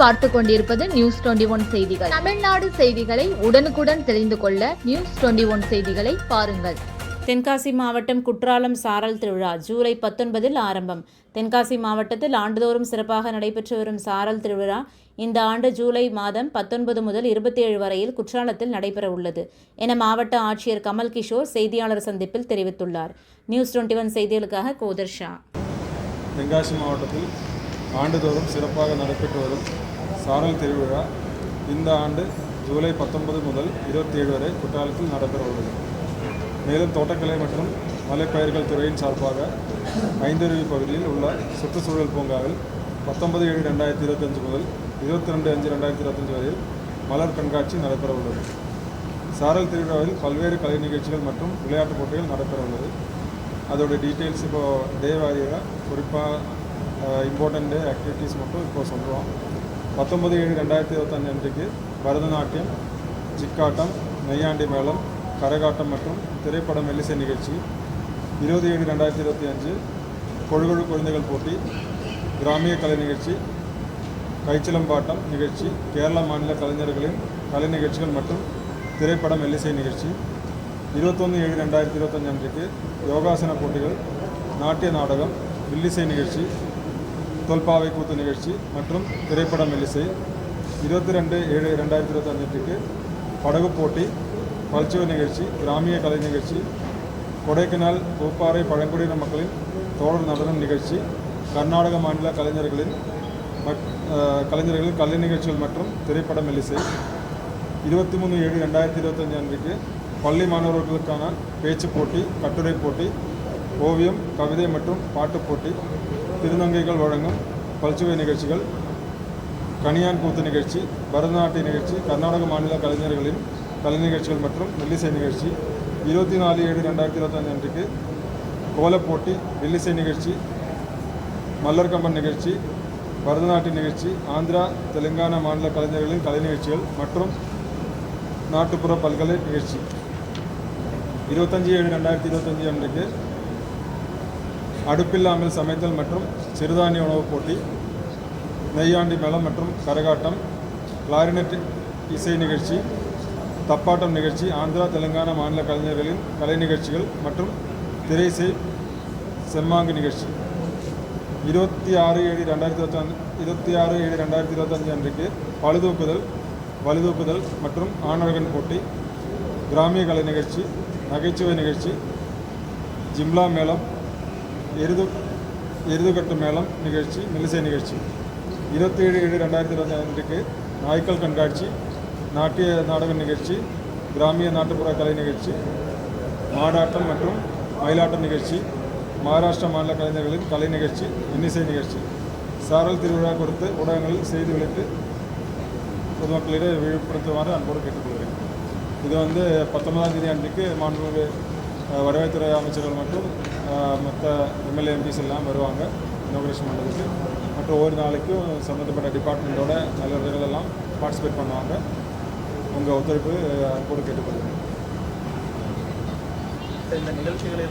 பார்த்து கொண்டிருப்பது news twenty one செய்திகள். தமிழ்நாடு செய்திகளை உடனுக்குடன் தெரிந்து கொள்ள நியூஸ் டுவெண்டி ஒன் செய்திகளை பாருங்கள். தென்காசி மாவட்டம் குற்றாலம் சாரல் திருவிழா ஜூலை பத்தொன்பதில் ஆரம்பம். தென்காசி மாவட்டத்தில் ஆண்டுதோறும் சிறப்பாக நடைபெற்று வரும் சாரல் திருவிழா இந்த ஆண்டு ஜூலை மாதம் பத்தொன்பது முதல் இருபத்தி ஏழு வரையில் குற்றாலத்தில் நடைபெற உள்ளது என மாவட்ட ஆட்சியர் கமல் கிஷோர் செய்தியாளர் சந்திப்பில் தெரிவித்துள்ளார். நியூஸ் டுவெண்ட்டி ஒன் செய்திகளுக்காக கோதர் ஷா. தென்காசி மாவட்டத்தில் ஆண்டுதோறும் சிறப்பாக நடைபெற்று வரும் சாரல் திருவிழா இந்த ஆண்டு ஜூலை பத்தொன்பது முதல் இருபத்தி ஏழு வரை குற்றாலத்தில் நடைபெற உள்ளது. மேலும் தோட்டக்கலை மற்றும் மலைப்பயிர்கள் துறையின் சார்பாக ஐந்தருவி பகுதியில் உள்ள சுற்றுச்சூழல் பூங்காவில் பத்தொன்பது ஏழு ரெண்டாயிரத்தி இருபத்தஞ்சு முதல் இருபத்தி ரெண்டு அஞ்சு ரெண்டாயிரத்தி இருபத்தஞ்சு வரையில் மலர் கண்காட்சி நடைபெற உள்ளது. சாரல் திருவிழாவில் பல்வேறு கலை நிகழ்ச்சிகள் மற்றும் விளையாட்டுப் போட்டிகள் நடைபெற உள்ளது. அதோடய டீட்டெயில்ஸ் இப்போ டே வாரியாக குறிப்பாக இம்பார்ட்டன்ட் டே ஆக்டிவிட்டீஸ் மட்டும் இப்போ சொல்கிறோம் பத்தொன்பது ஏழு ரெண்டாயிரத்தி இருபத்தஞ்சு அன்றைக்கு பரதநாட்டியம் ஜிக்காட்டம் நெய்யாண்டி மேளம் கரகாட்டம் மற்றும் திரைப்பட மெல்லிசை நிகழ்ச்சி இருபது ஏழு ரெண்டாயிரத்தி இருபத்தி அஞ்சு கொழுகொழு குழந்தைகள் போட்டி கிராமிய கலை நிகழ்ச்சி கைச்சிலம்பாட்டம் நிகழ்ச்சி கேரள மாநில கலைஞர்களின் கலை நிகழ்ச்சிகள் மற்றும் திரைப்பட மெல்லிசை நிகழ்ச்சி இருபத்தொன்று ஏழு ரெண்டாயிரத்தி இருபத்தஞ்சு அன்றைக்கு யோகாசன போட்டிகள் நாட்டிய நாடகம் வில்லிசை நிகழ்ச்சி தொல்பாவை கூத்து நிகழ்ச்சி மற்றும் திரைப்பட மெலிசை இருபத்தி ரெண்டு ஏழு ரெண்டாயிரத்தி இருபத்தஞ்சு படகு போட்டி பல்ச்சுவர் நிகழ்ச்சி கிராமிய கலை நிகழ்ச்சி கொடைக்கானல் பூப்பாறை பழங்குடியின மக்களின் தோழர் நடனம் நிகழ்ச்சி கர்நாடக மாநில கலைஞர்களின் கலைஞர்களின் கலை நிகழ்ச்சிகள் மற்றும் திரைப்பட மெலிசை இருபத்தி மூணு ஏழு ரெண்டாயிரத்தி இருபத்தஞ்சு அன்றைக்கு பள்ளி மாணவர்களுக்கான பேச்சு போட்டி கட்டுரை போட்டி ஓவியம் கவிதை மற்றும் பாட்டுப் போட்டி திருநங்கைகள் வழங்கும் பல்சுவை நிகழ்ச்சிகள் கனியான் கூத்து நிகழ்ச்சி பரதநாட்டிய நிகழ்ச்சி கர்நாடக மாநில கலைஞர்களின் கலை நிகழ்ச்சிகள் மற்றும் மெல்லிசை நிகழ்ச்சி. இருபத்தி நாலு ஏழு ரெண்டாயிரத்தி இருபத்தஞ்சு அன்றைக்கு கோலப்போட்டி போட்டி நிகழ்ச்சி மல்லர் கம்பன் நிகழ்ச்சி பரதநாட்டிய நிகழ்ச்சி ஆந்திரா தெலுங்கானா மாநில கலைஞர்களின் கலை நிகழ்ச்சிகள் மற்றும் நாட்டுப்புற பல்கலை நிகழ்ச்சி. இருபத்தஞ்சி ஏழு ரெண்டாயிரத்தி இருபத்தஞ்சி அன்றைக்கு அடுப்பில்லாமல் சமைத்தல் மற்றும் சிறுதானிய உணவுப் போட்டி நெய்யாண்டி மேளம் மற்றும் கரகாட்டம் கிளாரினட் இசை நிகழ்ச்சி தப்பாட்டம் நிகழ்ச்சி ஆந்திரா தெலுங்கானா மாநில கலைஞர்களின் கலை நிகழ்ச்சிகள் மற்றும் திரைசை செம்மாங்கு நிகழ்ச்சி. இருபத்தி ஆறு ஏழு ரெண்டாயிரத்தி இருபத்தஞ்சு இருபத்தி ஆறு ஏழு ரெண்டாயிரத்தி இருபத்தஞ்சு அன்றைக்கு பழுதூக்குதல் வலுதூக்குதல் மற்றும் ஆணழகன் போட்டி கிராமிய கலை நிகழ்ச்சி நகைச்சுவை நிகழ்ச்சி ஜிம்லா மேளம் எருது எருதுகட்டு மேளம் நிகழ்ச்சி மெல்லிசை நிகழ்ச்சி. இருபத்தி ஏழு ஏழு ரெண்டாயிரத்தி இருபத்தி ஐந்துக்கு நாய்க்கல் கண்காட்சி நாட்டிய நாடக நிகழ்ச்சி கிராமிய நாட்டுப்புற கலை நிகழ்ச்சி மாடாட்டம் மற்றும் மயிலாட்டம் நிகழ்ச்சி மகாராஷ்டிரா மாநில கலைஞர்களின் கலை நிகழ்ச்சி இன்னிசை நிகழ்ச்சி. சாரல் திருவிழா குறித்து ஊடகங்களில் செய்தி வெளியிட்டு பொதுமக்களிடையே விழிப்புணர்த்துமாறு அன்போடு கேட்டுக்கொள்கிறேன். இது வந்து பத்தொன்பதாம் தேதி அன்றைக்கு மாண்புமிகு வருவாய்த்துறை அமைச்சர்கள் மட்டும் மற்ற எம்எல்ஏ எம்பிஸ் எல்லாம் வருவாங்க இனாகுரேஷன் பண்ணுறதுக்கு மற்றும் ஒவ்வொரு நாளைக்கும் சம்மந்தப்பட்ட டிபார்ட்மெண்ட்டோட அலுவலர்கள் எல்லாம் பார்ட்டிசிபேட் பண்ணுவாங்க. உங்கள் ஒத்துழைப்பு கூட கேட்டுக்கொள்கிறேன். இந்த நிகழ்ச்சிகளை